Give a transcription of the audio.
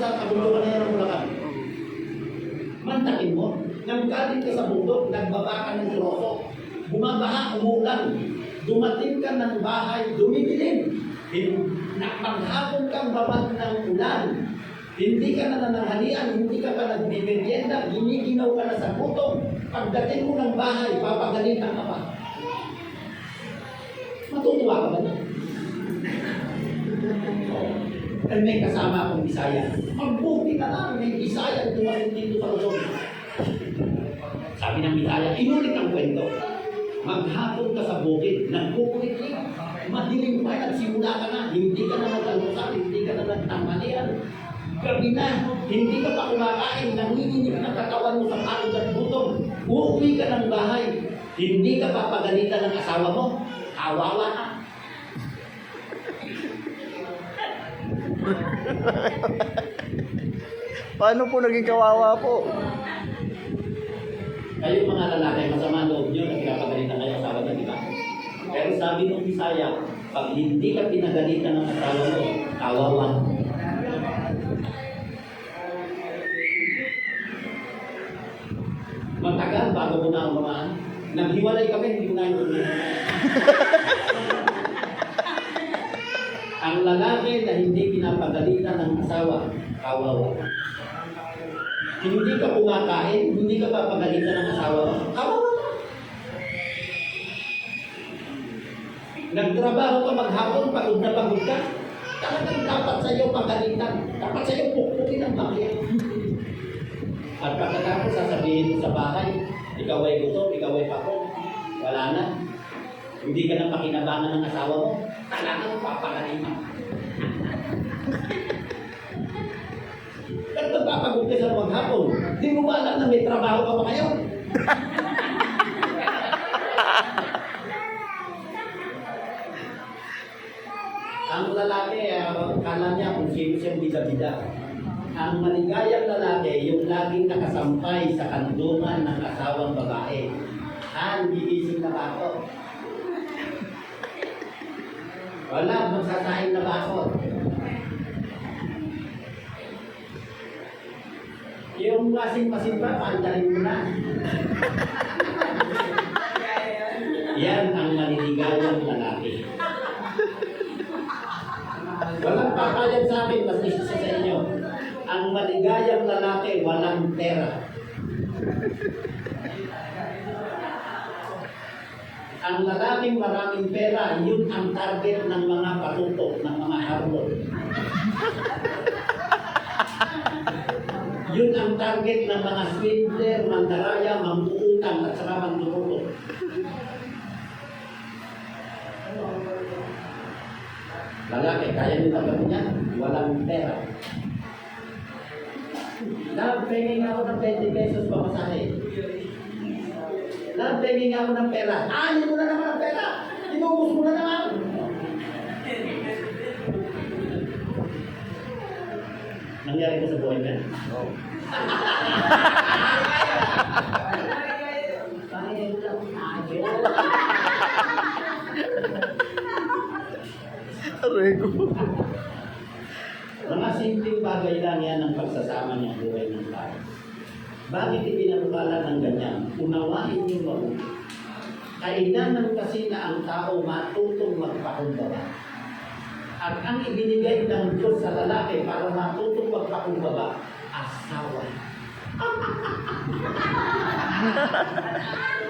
sa kabundukan na yan ng Bulacan. Mantakin mo, nang ka sa bundok, nagbaba ka ng troso, bumabaha, umulan, dumating ka ng bahay, dumidilim, Hin- na maghapon kang babad ng ulan, hindi ka na nananghalian, hindi ka pa nagbibiryenda, giniginaw ka na sa gutom, pagdating mo ng bahay, papagalitan ka pa. Matutuwa ka ba na? At may kasama akong Bisaya. Magbuti ka lang, may Bisaya dumating dito sa Luzon. Sabi ng Bisaya, inulit ang kwento. Maghapon ka sa bukid, nagkukulit ka. Madilim pa, nagsimula ka na, hindi ka na nag-almusal, hindi ka na nagtanghalian. Gabi na, hindi ka pa kumakain, nanginginig na katawan mo sa pagod at gutom. Uuwi ka ng bahay, hindi ka papagalitan ng asawa mo, kawawa ka. Paano po naging kawawa po? Kayo mga lalaki, masama loob nyo na pinapagalitan kayo asawa nyo, di ba? Pero sabi ng Bisaya, pag hindi ka pinagalitan ng asawa mo, kawawa. Matagal bago mo na umamaan. Naghiwalay kami, hindi ko na yung Ang lalaki na hindi pinapagalitan ng asawa, kawawa. Hindi ka kumakain, hindi ka papagalitan ng asawa kawawa ka. Nagtrabaho ka maghapon, pagod na pagod ka. Talagang dapat sa iyo pagalitan. Dapat sa iyo pukpukin ang bakya. At pagkatapos sasabihin sa bahay, ikaw ay gutom, ikaw ay pako. Wala na. Hindi ka na pakinabangan ng asawa mo. Talagang papagalitan. At nagpapagod ka sa maghapon. Di mo ba alam na may trabaho ka pa ngayon? Ang lalaki, uh, kala niya kung sino siyang bida-bida. Ang maligayang lalaki, yung laging nakasampay sa kandungan ng asawang babae. Han, gigising na ako? Wala, magsasahin na ba ako? Yung masing-masing ba, paandarin mo na. Yan ang maliligayang lalaki. Walang papayag sa akin, mas isa sa inyo. Ang maligayang lalaki, walang pera. Ang lalaking maraming pera, yun ang target ng mga patutok, ng mga harbor. Yun ang target ng mga swindler, mandaraya, mambuutang at saka manduruto. Lalaki, kaya niyo tanggapin yan? Walang pera. Love, penging ako ng 20 pesos pamasahe. Love, penging ako ng pera. Ayaw mo na naman ang pera! Inubos mo na naman! Nangyari ko sa buhay yan. Aray ko. Mga simpleng bagay lang yan ang pagsasama ng buhay ng tao. Bakit ipinagpala ng ganyan? Unawain niyo mabuti. Kailangan kasi na ang tao matutong magpakumbaba. At ang ibinigay ng Diyos sa lalaki para matutong magpakumbaba, asawa.